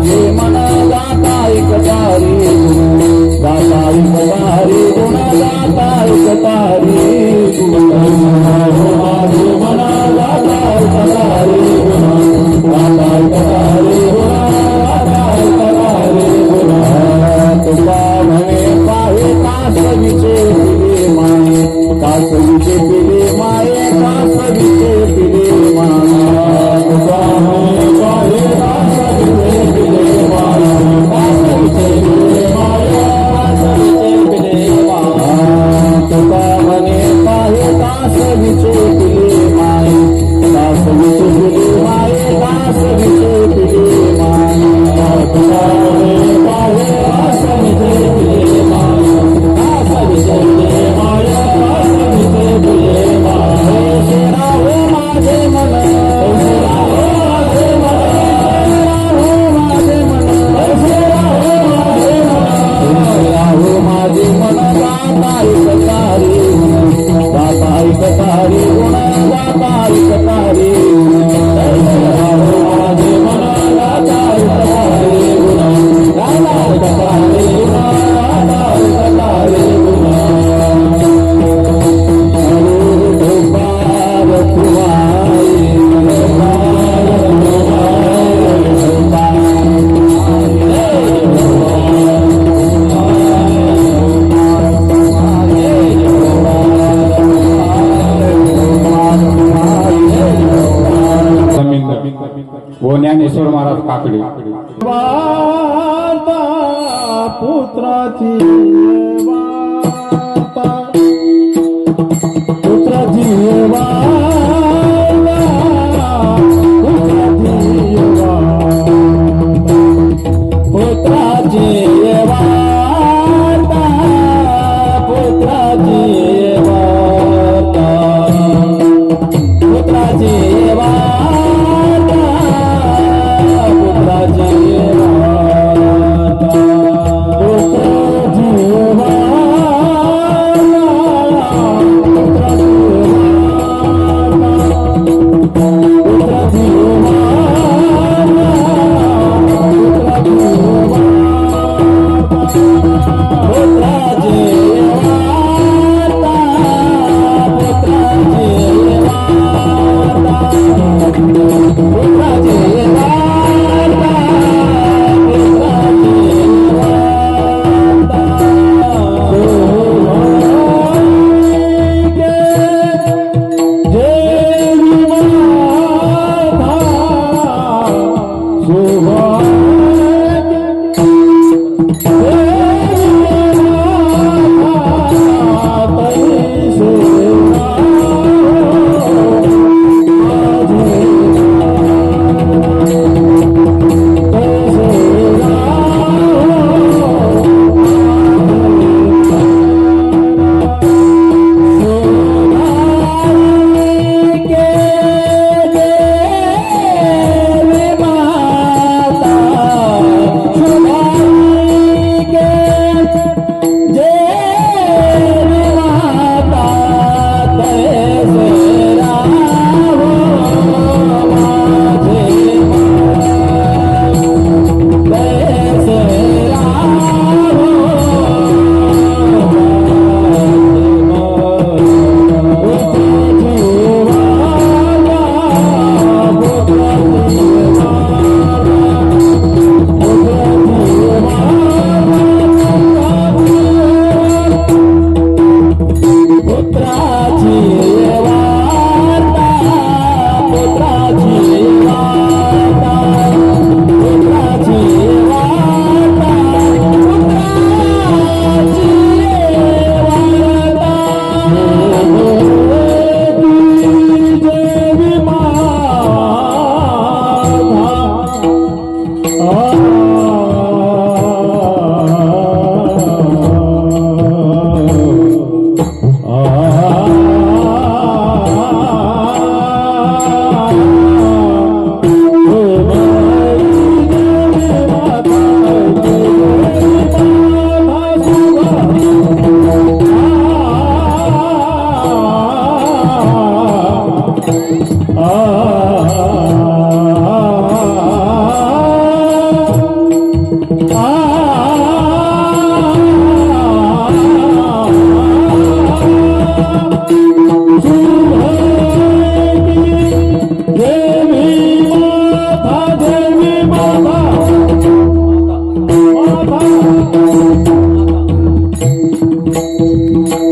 माझे मन जाता एकतारी जाता एकतारी गुण जाता एकतारी माझे मन जाता एकतारी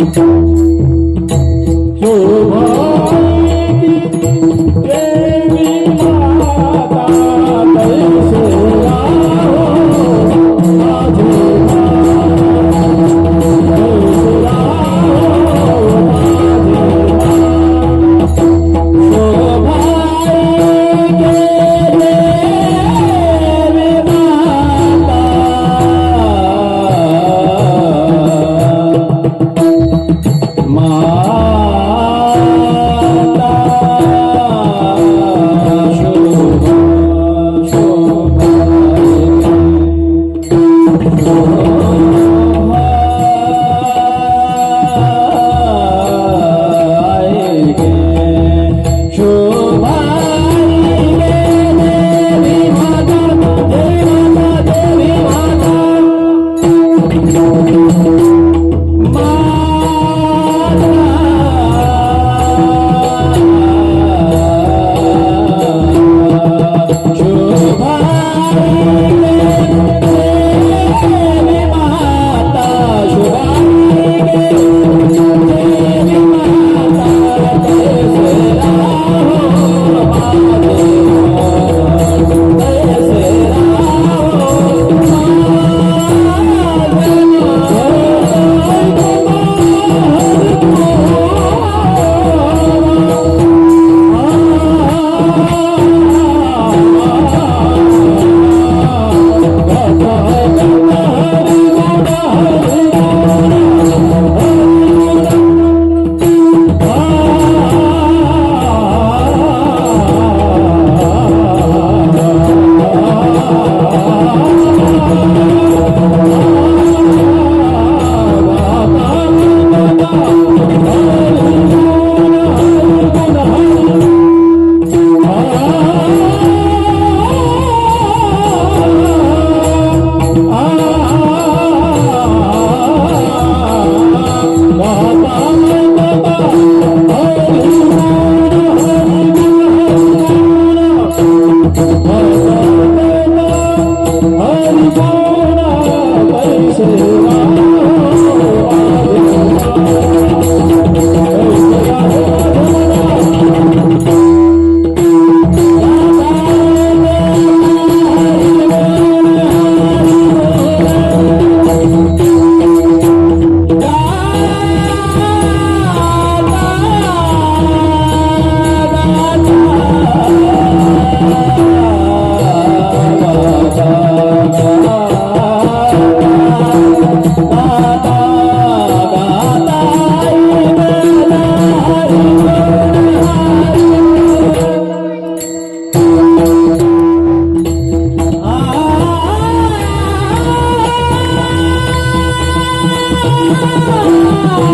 Música Oh,